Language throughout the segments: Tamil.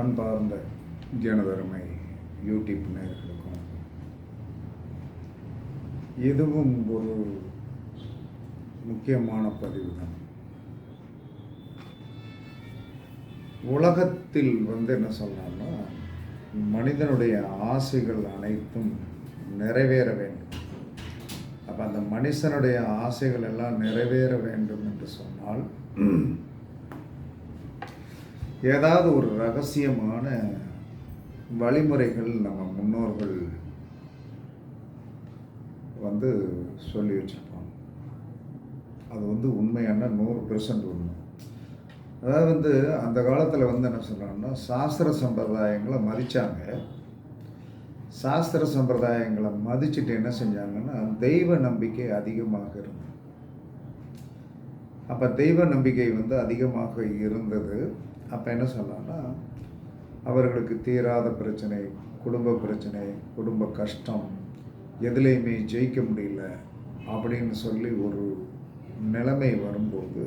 அன்பார்ந்த ஜனதருமை யூடியூப் நேர்களுக்கும் இதுவும் ஒரு முக்கியமான பதிவு தான் உலகத்தில் வந்து என்ன சொல்லலாம்னா மனிதனுடைய ஆசைகள் அனைத்தும் நிறைவேற வேண்டும். அப்போ அந்த மனுஷனுடைய ஆசைகள் எல்லாம் நிறைவேற வேண்டும் என்று சொன்னால் ஏதாவது ஒரு ரகசியமான வழிமுறைகள் நம்ம முன்னோர்கள் வந்து சொல்லி வச்சுருப்பாங்க. அது வந்து உண்மையான நூறு பெர்சன்ட் உண்மை. அதாவது வந்து அந்த காலத்தில் வந்து என்ன சொல்கிறாங்கன்னா சாஸ்திர சம்பிரதாயங்களை மதித்தாங்க சாஸ்திர சம்பிரதாயங்களை மதிச்சுட்டு என்ன செஞ்சாங்கன்னா தெய்வ நம்பிக்கை அதிகமாக இருந்தது. அப்போ தெய்வ நம்பிக்கை வந்து அதிகமாக இருந்தது. அப்போ என்ன சொல்லலாம்னா அவர்களுக்கு தீராத பிரச்சனை குடும்ப பிரச்சனை குடும்ப கஷ்டம் எதுலேயுமே ஜெயிக்க முடியல அப்படின்னு சொல்லி ஒரு நிலைமை வரும்போது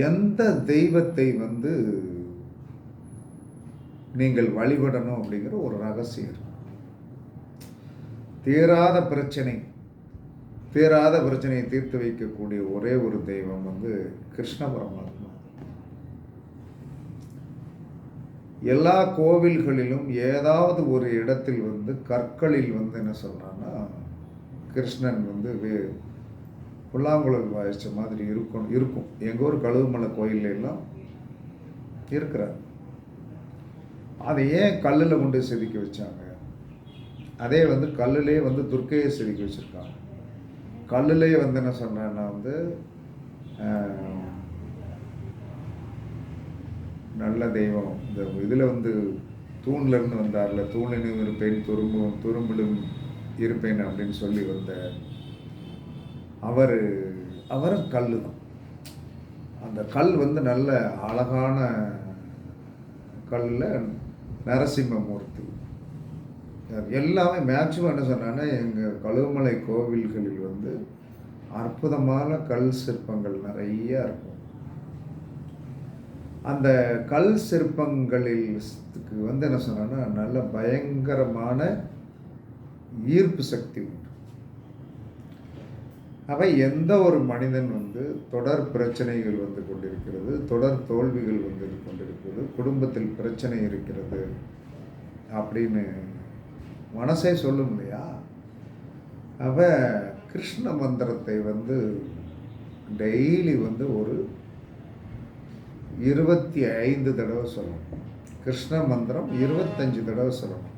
எந்த தெய்வத்தை வந்து நீங்கள் வழிபடணும் அப்படிங்கிற ஒரு ரகசியம் தீராத பிரச்சனை தீராத பிரச்சனையை தீர்த்து வைக்கக்கூடிய ஒரே ஒரு தெய்வம் வந்து கிருஷ்ண பரமா எல்லா கோவில்களிலும் ஏதாவது ஒரு இடத்தில் வந்து கற்களில் வந்து என்ன சொல்கிறான்னா கிருஷ்ணன் வந்து வே புல்லாங்குழல் வாய்ச்ச மாதிரி இருக்கும் இருக்கும். எங்கள் ஊர் கழுவுமலை கோயில்ல எல்லாம் இருக்கிறார். அதை ஏன் கல்லில் கொண்டு செதுக்கி வச்சாங்க? அதே வந்து கல்லுலே வந்து துர்க்கையை செதுக்கி வச்சுருக்காங்க. கல்லுலேயே வந்து என்ன சொன்னேன்னா வந்து நல்ல தெய்வம். இந்த இதில் வந்து தூண்லேருந்து வந்தார்ல தூணினும் இருப்பேன் துரும்பும் துரும்பிலும் இருப்பேன் அப்படின்னு சொல்லி வந்த அவர் அவரும் கல் தான். அந்த கல் வந்து நல்ல அழகான கல்லில் நரசிம்மமூர்த்தி. எல்லாமே மேக்சிமம் என்ன சொன்னாங்கன்னா எங்கள் கழுவுமலை கோவில்களில் வந்து அற்புதமான கல் சிற்பங்கள் நிறைய இருக்கும். அந்த கல் சிற்பங்களில் வந்து என்ன சொன்னா நல்ல பயங்கரமான ஈர்ப்பு சக்தி உண்டு. அவை எந்த ஒரு மனிதன் வந்து தொடர் பிரச்சனைகள் வந்து கொண்டிருக்கிறது தொடர் தோல்விகள் வந்து கொண்டிருக்கிறது குடும்பத்தில் பிரச்சனை இருக்கிறது அப்படின்னு மனசே சொல்லும் இல்லையா? அவ கிருஷ்ண மந்திரத்தை வந்து டெய்லி வந்து ஒரு இருபத்தி ஐந்து தடவை சொல்லணும். கிருஷ்ண மந்திரம் இருபத்தஞ்சு தடவை சொல்லணும்.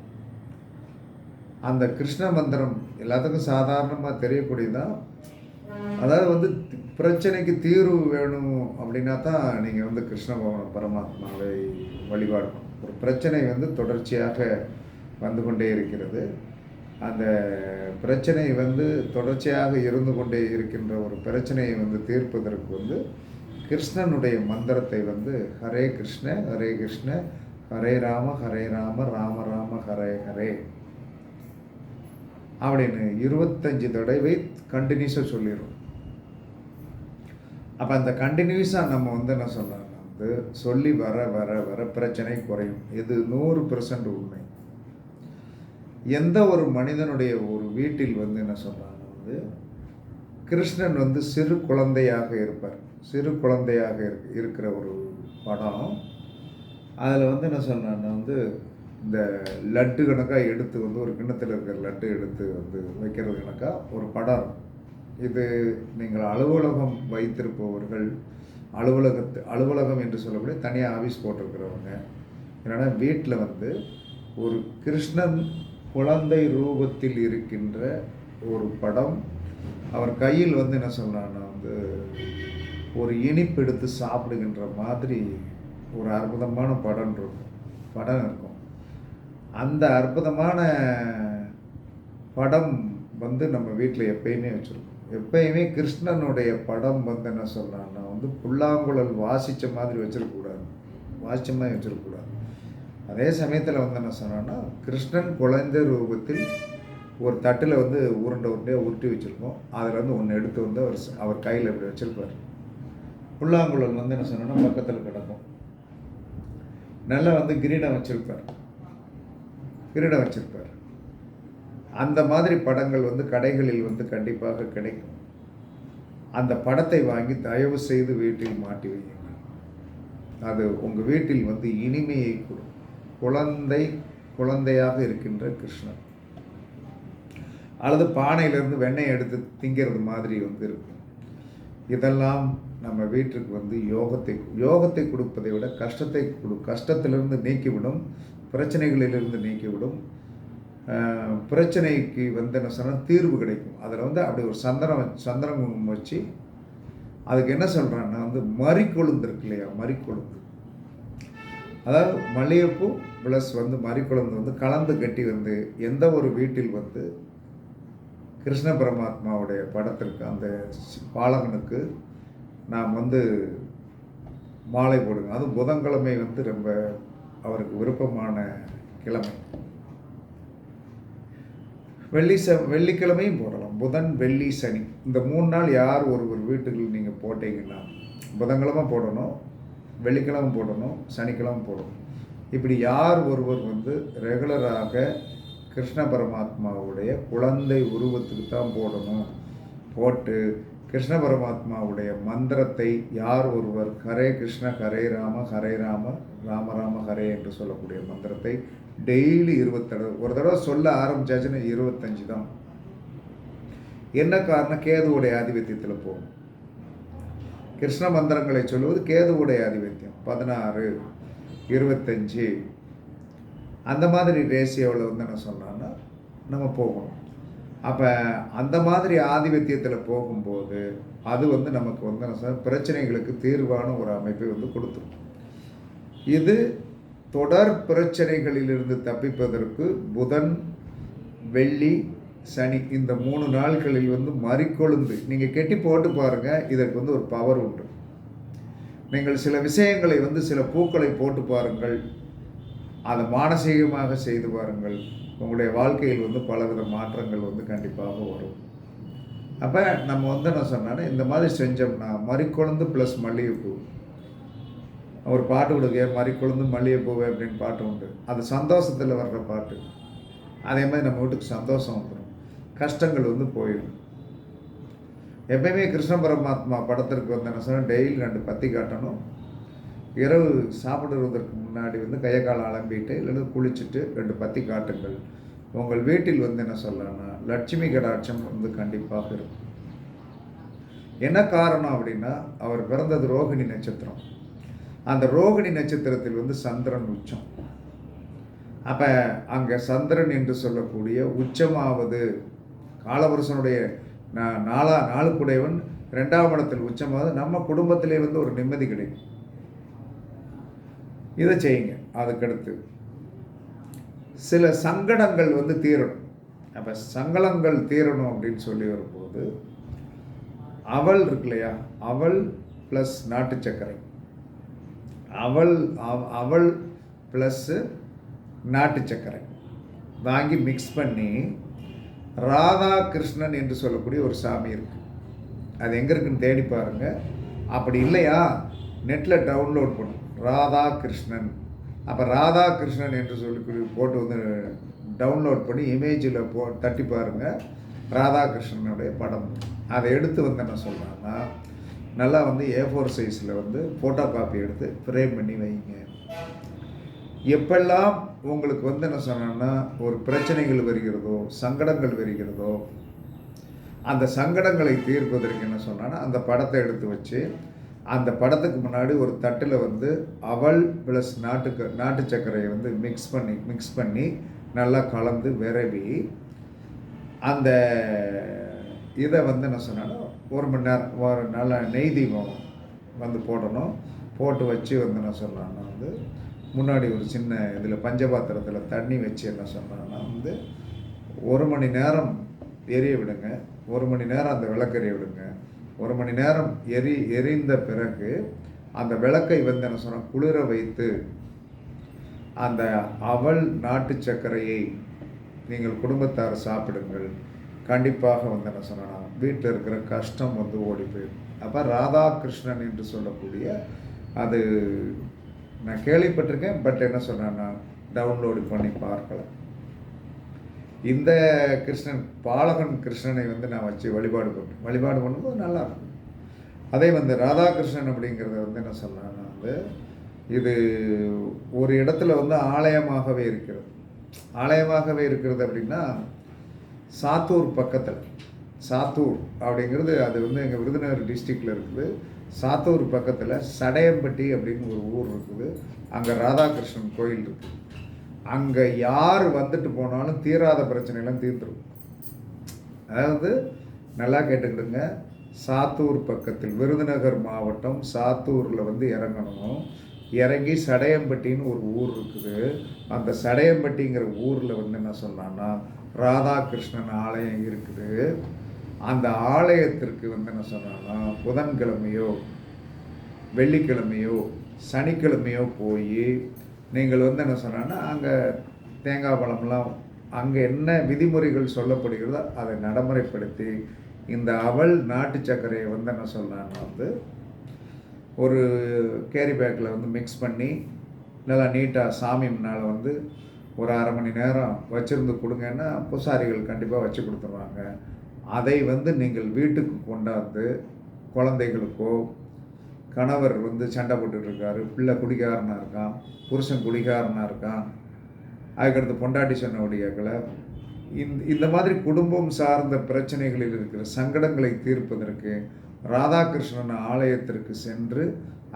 அந்த கிருஷ்ண மந்திரம் எல்லாத்துக்கும் சாதாரணமாக தெரியக்கூடியதான் அதாவது வந்து பிரச்சனைக்கு தீர்வு வேணும் அப்படின்னா தான் நீங்கள் வந்து கிருஷ்ண பரமாத்மாவை வழிபாடணும். ஒரு பிரச்சனை வந்து தொடர்ச்சியாக வந்து கொண்டே இருக்கிறது. அந்த பிரச்சனை வந்து தொடர்ச்சியாக இருந்து கொண்டே இருக்கின்ற ஒரு பிரச்சனையை வந்து தீர்ப்பதற்கு வந்து கிருஷ்ணனுடைய மந்திரத்தை வந்து ஹரே கிருஷ்ண ஹரே கிருஷ்ண ஹரே ராம ஹரே ராம ராம ராம ஹரே ஹரே. அப்படின்னு இருபத்தஞ்சு தடவை கண்டினியூஸாக சொல்லிடுவோம் அப்போ அந்த கண்டினியூஸாக நம்ம வந்து என்ன சொல்லலாம்னா வந்து சொல்லி வர வர வர பிரச்சனை குறையும். இது நூறு பெர்சன்ட் உண்மை. எந்த ஒரு மனிதனுடைய ஒரு வீட்டில் வந்து என்ன சொல்கிறாங்க வந்து கிருஷ்ணன் வந்து சிறு குழந்தையாக இருப்பார். சிறு குழந்தையாக இருக்- இருக்கிற ஒரு படம். அதில் வந்து என்ன சொன்னான்னா வந்து இந்த லட்டு கணக்காக எடுத்து வந்து ஒரு கிண்ணத்தில் இருக்கிற லட்டு எடுத்து வந்து வைக்கிறது கணக்காக ஒரு படம். இது நீங்கள் அலுவலகம் வைத்திருப்பவர்கள் அலுவலகத்து அலுவலகம் என்று சொல்லக்கூடிய தனியாக ஆஃபீஸ் போட்டிருக்கிறவங்க. என்னென்னா வீட்டில் வந்து ஒரு கிருஷ்ணன் குழந்தை ரூபத்தில் இருக்கின்ற ஒரு படம். அவர் கையில் வந்து என்ன சொன்னான்னா வந்து ஒரு இனிப்பு எடுத்து சாப்பிடுகின்ற மாதிரி ஒரு அற்புதமான படம் இருக்கும். படம் இருக்கும். அந்த அற்புதமான படம் வந்து நம்ம வீட்டில் எப்பயுமே வச்சுருக்கோம். எப்பயுமே கிருஷ்ணனுடைய படம் வந்து என்ன சொல்கிறான்னா வந்து புல்லாங்குழல் வாசித்த மாதிரி வச்சிருக்கக்கூடாது. வாசித்த மாதிரி வச்சிருக்கக்கூடாது. அதே சமயத்தில் வந்து என்ன சொன்னான்னா கிருஷ்ணன் குழந்தை ரூபத்தில் ஒரு தட்டில் வந்து உருண்டை உருண்டையாக உருட்டி வச்சுருக்கோம். அதில் வந்து ஒன்று எடுத்து வந்து அவர் அவர் கையில் இப்படி வச்சுருப்பார். புல்லாங்குழல் வந்து என்ன சொன்னோன்னா பக்கத்தில் கிடக்கும். நல்லா வந்து கிரீடம் வச்சிருப்பார். கிரீடம் வச்சிருப்பார். அந்த மாதிரி படங்கள் வந்து கடைகளில் வந்து கண்டிப்பாக கிடைக்கும். அந்த படத்தை வாங்கி தயவு செய்து வீட்டில் மாட்டி வையுங்கள். அது உங்கள் வீட்டில் வந்து இனிமையை கொடும் குழந்தை குழந்தையாக இருக்கின்ற கிருஷ்ணன். அல்லது பானையிலேருந்து வெண்ணெய் எடுத்து திங்கிறது மாதிரி வந்து இருக்கும். இதெல்லாம் நம்ம வீட்டுக்கு வந்து யோகத்தை யோகத்தை கொடுப்பதை விட கஷ்டத்தை கொடு கஷ்டத்திலிருந்து நீக்கிவிடும் பிரச்சனைகளிலிருந்து நீக்கிவிடும். பிரச்சனைக்கு வந்து என்ன சொன்னால் தீர்வு கிடைக்கும். அதில் வந்து அப்படி ஒரு சந்தனம் சந்திரம் சந்தனம் வச்சு அதுக்கு என்ன சொல்கிறான்னா வந்து மறிக்கொழுந்து இருக்கு இல்லையா? மறிக்கொழுந்து. அதாவது மல்லிகைப்பூ ப்ளஸ் வந்து மறிக்கொழுந்து வந்து கலந்து கட்டி வந்து எந்த ஒரு வீட்டில் வந்து கிருஷ்ண பரமாத்மாவுடைய படத்திற்கு அந்த பாலகனுக்கு நாம் வந்து மாலை போடுங்க. அதுவும் புதன்கிழமை வந்து ரொம்ப அவருக்கு விருப்பமான கிழமை. வெள்ளி ச வெள்ளிக்கிழமையும் போடலாம். புதன் வெள்ளி சனி. இந்த மூணு நாள் யார் ஒருவர் வீட்டுக்கு நீங்கள் போட்டீங்கன்னா புதன்கிழமை போடணும் வெள்ளிக்கிழமை போடணும் சனிக்கிழமை போடணும். இப்படி யார் ஒருவர் வந்து ரெகுலராக கிருஷ்ண பரமாத்மாவுடைய குழந்தை உருவத்துக்கு தான் போடணும் போட்டு கிருஷ்ண பரமாத்மாவுடைய மந்திரத்தை யார் ஒருவர் ஹரே கிருஷ்ண ஹரே ராம ஹரே ராம ராம ராம ஹரே என்று சொல்லக்கூடிய மந்திரத்தை டெய்லி இருபத்தடவை ஒரு தடவை சொல்ல ஆரம்பிச்சாச்சுன்னா இருபத்தஞ்சு தான். என்ன காரணம்? கேதுவுடைய ஆதிபத்தியத்தில் போகும் கிருஷ்ண மந்திரங்களை சொல்லுவது கேதுவுடைய ஆதிபத்தியம். பதினாறு இருபத்தஞ்சு. அந்த மாதிரி ரேசியோவில் வந்து என்ன சொன்னான்னா நம்ம போகணும். அப்போ அந்த மாதிரி ஆதிபத்தியத்தில் போகும்போது அது வந்து நமக்கு வந்து பிரச்சனைகளுக்கு தீர்வான ஒரு அமைப்பை வந்து கொடுத்துரும். இது தொடர் பிரச்சனைகளிலிருந்து தப்பிப்பதற்கு புதன் வெள்ளி சனி இந்த மூணு நாட்களில் வந்து மறிக்கொழுந்து நீங்கள் கெட்டி போட்டு பாருங்கள் இதற்கு வந்து ஒரு பவர் உண்டு. நீங்கள் சில விஷயங்களை வந்து சில பூக்களை போட்டு பாருங்கள் அதை மானசீகமாக செய்து பாருங்கள் உங்களுடைய வாழ்க்கையில் வந்து பலவித மாற்றங்கள் வந்து கண்டிப்பாக வரும். அப்போ நம்ம வந்து என்ன சொன்னோன்னா இந்த மாதிரி செஞ்சோம்னா மறிக்கொழுந்து ப்ளஸ் மல்லிகைப்பூ. ஒரு பாட்டு கொடுக்க மறிக்கொழுந்து மல்லிகைப்பூவே அப்படின்னு பாட்டு உண்டு. அது சந்தோஷத்தில் வர்ற பாட்டு. அதே மாதிரி நம்ம வீட்டுக்கு சந்தோஷம் வந்துடும் கஷ்டங்கள் வந்து போயிடும். எப்பயுமே கிருஷ்ண பரமாத்மா படத்திற்கு வந்து என்ன சொன்னால் டெய்லி ரெண்டு பத்தி காட்டணும். இரவு சாப்பிடுவதற்கு முன்னாடி வந்து கையை காலம் அலம்பிட்டு இல்லைன்னா குளிச்சுட்டு ரெண்டு பத்தி காட்டுங்கள். உங்கள் வீட்டில் வந்து என்ன சொல்லலாம்னா லட்சுமி கடாட்சம் வந்து கண்டிப்பாக இருக்கும். என்ன காரணம் அப்படின்னா அவர் பிறந்தது ரோகிணி நட்சத்திரம். அந்த ரோகிணி நட்சத்திரத்தில் வந்து சந்திரன் உச்சம். அப்போ அங்கே சந்திரன் என்று சொல்லக்கூடிய உச்சமாவது காலபுருஷனுடைய நா- நாலா நாளுக்குடையவன் ரெண்டாம் இடத்தில் உச்சமாவது நம்ம குடும்பத்திலே வந்து ஒரு நிம்மதி கிடைக்கும். இதை செய்யுங்க. அதுக்கடுத்து சில சங்கடங்கள் வந்து தீரணும். அப்போ சங்கடங்கள் தீரணும் அப்படின்னு சொல்லி வரும்போது அவள் இருக்கு இல்லையா? அவள் ப்ளஸ் நாட்டு சர்க்கரை. அவள் அவ- அவள் ப்ளஸ்ஸு நாட்டு சர்க்கரை. வாங்கி மிக்ஸ் பண்ணி ராதா கிருஷ்ணன் என்று சொல்லக்கூடிய ஒரு சாமி இருக்குது அது எங்கே இருக்குன்னு தேடி பாருங்கள் அப்படி இல்லையா? நெட்டில் டவுன்லோட் பண்ணும் ராதாகிருஷ்ணன். அப்போ ராதா கிருஷ்ணன் என்று சொல்லி போட்டு வந்து டவுன்லோட் பண்ணி இமேஜில் போ தட்டி பாருங்கள் ராதாகிருஷ்ணனுடைய படம். அதை எடுத்து வந்து என்ன சொல்கிறாங்கன்னா நல்லா வந்து ஏ ஃபோர் சைஸில் வந்து ஃபோட்டோ காப்பி எடுத்து ஃப்ரேம் பண்ணி வைங்க. எப்பெல்லாம் உங்களுக்கு வந்து என்ன சொன்னேன்னா ஒரு பிரச்சனைகள் வருகிறதோ சங்கடங்கள் வருகிறதோ அந்த சங்கடங்களை தீர்ப்பதற்கு என்ன சொன்னான்னா அந்த படத்தை எடுத்து வச்சு அந்த படத்துக்கு முன்னாடி ஒரு தட்டில் வந்து அவல் ப்ளஸ் நாட்டுக்கு நாட்டு சர்க்கரையை வந்து மிக்ஸ் பண்ணி மிக்ஸ் பண்ணி நல்லா கலந்து விரவி அந்த இதை வந்து என்ன சொன்னாலும் ஒரு மணி நேரம் ஒரு நல்ல நெய் தீபம் வந்து போடணும். போட்டு வச்சு வந்து என்ன சொல்லலாம்னா வந்து முன்னாடி ஒரு சின்ன இதில் பஞ்சபாத்திரத்தில் தண்ணி வச்சு என்ன சொன்னான்னா வந்து ஒரு மணி நேரம் எரிய விடுங்க. ஒரு மணி நேரம் அந்த விளக்கு விடுங்க. ஒரு மணி நேரம் எரி எரிந்த பிறகு அந்த விளக்கை வந்து என்ன சொன்னால் குளிர வைத்து அந்த அவல் நாட்டு சர்க்கரையை நீங்கள் குடும்பத்தார் சாப்பிடுங்கள். கண்டிப்பாக வந்து என்ன சொன்னால் வீட்டில் இருக்கிற கஷ்டம் வந்து ஓடி போயிடும். அப்போ ராதாகிருஷ்ணன் என்று சொல்லக்கூடிய அது நான் கேள்விப்பட்டிருக்கேன் பட் என்ன சொன்னேன்னா டவுன்லோடு பண்ணி பார்க்கலாம். இந்த கிருஷ்ணன் பாலகன் கிருஷ்ணனை வந்து நான் வச்சு வழிபாடு பண்ணுறேன் வழிபாடு பண்ணும்போது நல்லா இருக்கும். அதே வந்து ராதாகிருஷ்ணன் அப்படிங்கிறத வந்து என்ன சொல்கிறேன்னா வந்து இது ஒரு இடத்துல வந்து ஆலயமாகவே இருக்கிறது. ஆலயமாகவே இருக்கிறது அப்படின்னா சாத்தூர் பக்கத்தில் சாத்தூர் அப்படிங்கிறது அது வந்து எங்கள் விருதுநகர் டிஸ்ட்ரிக்டில் இருக்குது. சாத்தூர் பக்கத்தில் சடையம்பட்டி அப்படின்னு ஒரு ஊர் இருக்குது. அங்கே ராதாகிருஷ்ணன் கோயில் இருக்குது. அங்கே யார் வந்துட்டு போனாலும் தீராத பிரச்சனையெல்லாம் தீர்ந்துடும் அதாவது நல்லா கேட்டுக்கிடுங்க. சாத்தூர் பக்கத்தில் விருதுநகர் மாவட்டம் சாத்தூரில் வந்து இறங்கணும். இறங்கி சடையம்பட்டின்னு ஒரு ஊர் இருக்குது. அந்த சடையம்பட்டிங்கிற ஊரில் வந்து என்ன சொன்னான்னா ராதாகிருஷ்ணன் ஆலயம் இருக்குது. அந்த ஆலயத்திற்கு வந்து என்ன சொன்னான்னா புதன்கிழமையோ வெள்ளிக்கிழமையோ சனிக்கிழமையோ போய் நீங்கள் வந்து என்ன சொன்னான்னா அங்கே தேங்காய் பழம்லாம் அங்கே என்ன விதிமுறைகள் சொல்லப்படுகிறதோ அதை நடைமுறைப்படுத்தி இந்த அவல் நாட்டு சர்க்கரையை வந்து என்ன சொல்லலான்னா வந்து ஒரு கேரி பேக்கில் வந்து மிக்ஸ் பண்ணி நல்லா நீட்டாக சாமி முன்னால் வந்து ஒரு அரை மணி நேரம் வச்சுருந்து கொடுங்கன்னா பூசாரிகள் கண்டிப்பாக வச்சு கொடுத்துருவாங்க. அதை வந்து நீங்கள் வீட்டுக்கு கொண்டாந்து குழந்தைகளுக்கோ கணவர் வந்து சண்டை போட்டுட்ருக்காரு பிள்ளை குடிகாரனாக இருக்கான் புருஷன் குடிகாரனாக இருக்கான். அதுக்கடுத்து பொண்டாட்டி சொன்னபடியாக்களை இந்த இந்த மாதிரி குடும்பம் சார்ந்த பிரச்சனைகளில் இருக்கிற சங்கடங்களை தீர்ப்பதற்கு ராதாகிருஷ்ணன் ஆலயத்திற்கு சென்று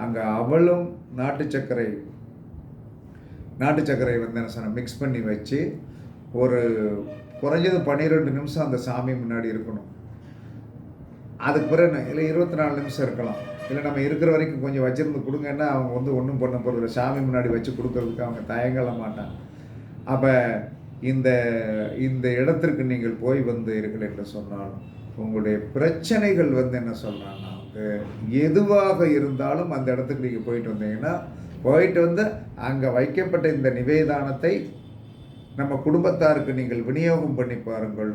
அங்கே அவளும் நாட்டு சர்க்கரை நாட்டு சர்க்கரை வந்து என்ன சொன்ன மிக்ஸ் பண்ணி வச்சு ஒரு குறைஞ்சது பன்னிரெண்டு நிமிஷம் அந்த சாமி முன்னாடி இருக்கணும். அதுக்கு பிறகு என்ன, இல்லை இருபத்தி நாலு நிமிஷம் இருக்கலாம். இல்லை நம்ம இருக்கிற வரைக்கும் கொஞ்சம் வச்சுருந்து கொடுங்கன்னா அவங்க வந்து ஒன்றும் பண்ண போகிறது சாமி முன்னாடி வச்சு கொடுக்கறதுக்கு அவங்க தயங்கல மாட்டாங்க. அப்போ இந்த இந்த இடத்திற்கு நீங்கள் போய் வந்து இருக்கல என்று சொன்னால் உங்களுடைய பிரச்சனைகள் வந்து என்ன சொல்கிறாங்கன்னா வந்து எதுவாக இருந்தாலும் அந்த இடத்துக்கு நீங்கள் போயிட்டு வந்தீங்கன்னா போயிட்டு வந்து அங்கே வைக்கப்பட்ட இந்த நிவேதானத்தை நம்ம குடும்பத்தாருக்கு நீங்கள் விநியோகம் பண்ணி பாருங்கள்.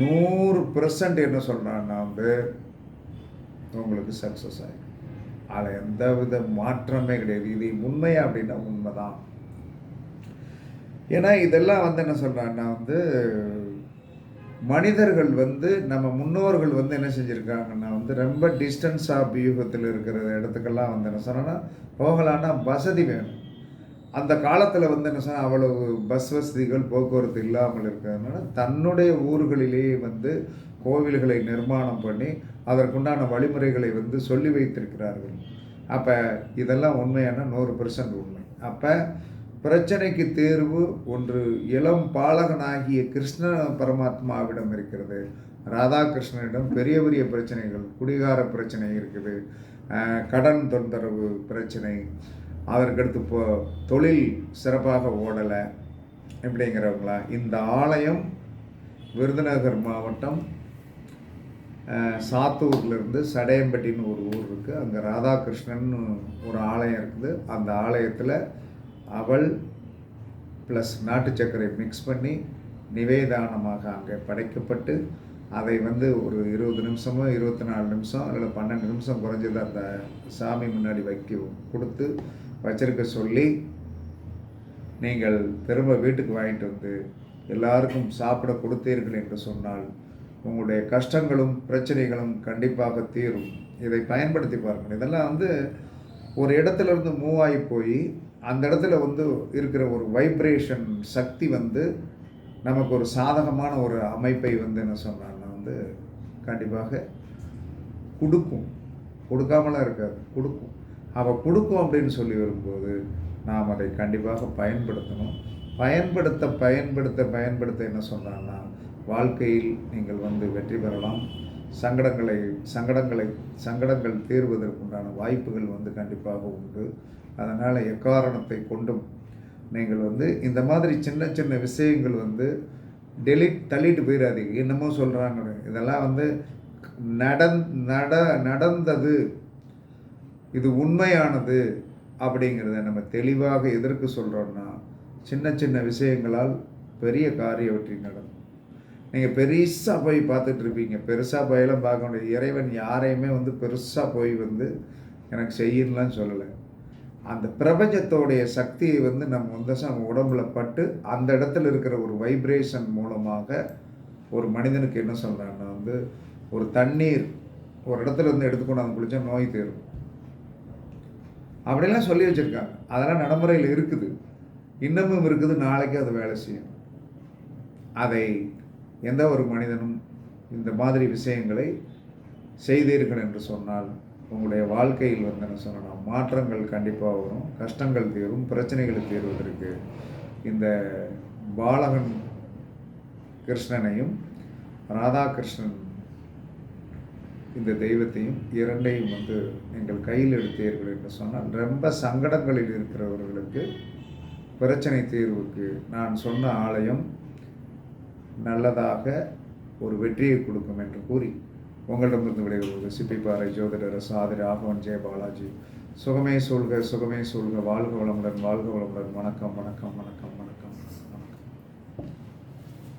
நூறு பெர்சன்ட் என்ன சொல்கிறான்னா வந்து உங்களுக்கு சக்ஸஸ் ஆகிடும் அதில் எந்த வித மாற்றமே கிடையாது. இது உண்மையா அப்படின்னா உண்மை தான் ஏன்னா இதெல்லாம் வந்து என்ன சொல்கிறாங்கன்னா வந்து மனிதர்கள் வந்து நம்ம முன்னோர்கள் வந்து என்ன செஞ்சுருக்காங்கன்னா வந்து ரொம்ப டிஸ்டன்ஸ் ஆஃப் வியூகத்தில் இருக்கிற இடத்துக்கெல்லாம் வந்து என்ன சொன்னால் போகலான்னா வசதி வேணும். அந்த காலத்தில் வந்து என்ன சொன்னால் அவ்வளவு பஸ் வசதிகள் போக்குவரத்து இல்லாமல் இருக்கிறதுனால தன்னுடைய ஊர்களிலேயே வந்து கோவில்களை நிர்மாணம் பண்ணி அதற்குண்டான வழிமுறைகளை வந்து சொல்லி வைத்திருக்கிறார்கள். அப்போ இதெல்லாம் உண்மையான நூறு பெர்சன்ட் உண்மை. அப்போ பிரச்சனைக்கு தேர்வு ஒன்று இளம் பாலகனாகிய கிருஷ்ண பரமாத்மாவிடம் இருக்கிறது. ராதாகிருஷ்ணனிடம் பெரிய பெரிய பிரச்சனைகள் குடிகார பிரச்சனை இருக்குது கடன் தொந்தரவு பிரச்சனை அதற்கடுத்து இப்போ தொழில் சிறப்பாக ஓடலை இப்படிங்கிறவங்களா இந்த ஆலயம் விருதுநகர் மாவட்டம் சாத்தூர்லேருந்து சடையம்பட்டின்னு ஒரு ஊர் இருக்குது அங்கே ராதாகிருஷ்ணன் ஒரு ஆலயம் இருக்குது. அந்த ஆலயத்தில் அவள் ப்ளஸ் நாட்டு சர்க்கரை மிக்ஸ் பண்ணி நிவேதானமாக அங்கே படைக்கப்பட்டு அதை வந்து ஒரு இருபது நிமிஷமோ இருபத்தி நாலு நிமிஷம் இல்லை பன்னெண்டு நிமிஷம் குறைஞ்சது அந்த சாமி முன்னாடி வைக்க கொடுத்து வச்சிருக்க சொல்லி நீங்கள் திரும்ப வீட்டுக்கு வாங்கிட்டு வந்து எல்லாருக்கும் சாப்பிட கொடுத்தீர்கள் என்று சொன்னால் உங்களுடைய கஷ்டங்களும் பிரச்சனைகளும் கண்டிப்பாக தீரும். இதை பயன்படுத்தி பாருங்கள். இதெல்லாம் வந்து ஒரு இடத்துல இருந்து மூவ் ஆகி போய் அந்த இடத்துல வந்து இருக்கிற ஒரு வைப்ரேஷன் சக்தி வந்து நமக்கு ஒரு சாதகமான ஒரு அமைப்பை வந்து என்ன சொன்னான்னா வந்து கண்டிப்பாக கொடுக்கும். கொடுக்காமலாம் இருக்காது. கொடுக்கும். அவள் கொடுக்கும் அப்படின்னு சொல்லி வரும்போது நாம் அதை கண்டிப்பாக பயன்படுத்தணும். பயன்படுத்த பயன்படுத்த பயன்படுத்த என்ன சொன்னான்னா வாழ்க்கையில் நீங்கள் வந்து வெற்றி பெறலாம். சங்கடங்களை சங்கடங்களை சங்கடங்கள் தீர்வதற்குண்டான வாய்ப்புகள் வந்து கண்டிப்பாக உண்டு. அதனால் எக்காரணத்தை கொண்டும் நீங்கள் வந்து இந்த மாதிரி சின்ன சின்ன விஷயங்கள் வந்து டெலிட் தள்ளிட்டு போயிடாதீங்க என்னமோ சொல்கிறாங்க இதெல்லாம் வந்து நடந் நட நடந்தது. இது உண்மையானது அப்படிங்கிறத நம்ம தெளிவாக எதற்கு சொல்கிறோன்னா சின்ன சின்ன விஷயங்களால் பெரிய காரிய வெற்றி நடக்கும். நீங்கள் பெருசாக போய் பார்த்துட்டு இருப்பீங்க. பெருசாக போயெல்லாம் பார்க்க முடியாது. இறைவன் யாரையுமே வந்து பெருசாக போய் வந்து எனக்கு செய்யலாம் சொல்லலை. அந்த பிரபஞ்சத்தோடைய சக்தியை வந்து நம்ம வந்து நம்ம உடம்புல பட்டு அந்த இடத்துல இருக்கிற ஒரு வைப்ரேஷன் மூலமாக ஒரு மனிதனுக்கு என்ன சொல்கிறாங்கன்னா வந்து ஒரு தண்ணீர் ஒரு இடத்துல இருந்து எடுத்துக்கொண்டு குளிச்சா நோய் தீரும். அப்படிலாம் சொல்லி வச்சுருக்காங்க. அதெல்லாம் நடைமுறையில் இருக்குது. இன்னமும் இருக்குது. நாளைக்கு அது வேலை செய்யும். அதை எந்த ஒரு மனிதனும் இந்த மாதிரி விஷயங்களை செய்தீர்கள் என்று சொன்னால் உங்களுடைய வாழ்க்கையில் வந்து என்ன சொல்லணும்? மாற்றங்கள் கண்டிப்பாக வரும். கஷ்டங்கள் தீரும். பிரச்சனைகள் தீர்வதற்கு இந்த பாலகன் கிருஷ்ணனையும் ராதாகிருஷ்ணன் இந்த தெய்வத்தையும் இரண்டையும் வந்து நீங்கள் கையில் எடுத்தீர்கள் என்று சொன்னால் ரொம்ப சங்கடங்களில் இருக்கிறவர்களுக்கு பிரச்சனை தீர்வுக்கு நான் சொன்ன ஆலயம் நல்லதாக ஒரு வெற்றியை கொடுக்கும் என்று கூறி உங்களிடமிருந்து விடைபெறுவது சிப்பிப்பாறை ஜோதிடர் சாதி ராகவன் ஜெய பாலாஜி. சுகமே சூழ்க சுகமே சூழ்க. வாழ்க வளமுடன் வாழ்க வளமுடன். வணக்கம் வணக்கம் வணக்கம்.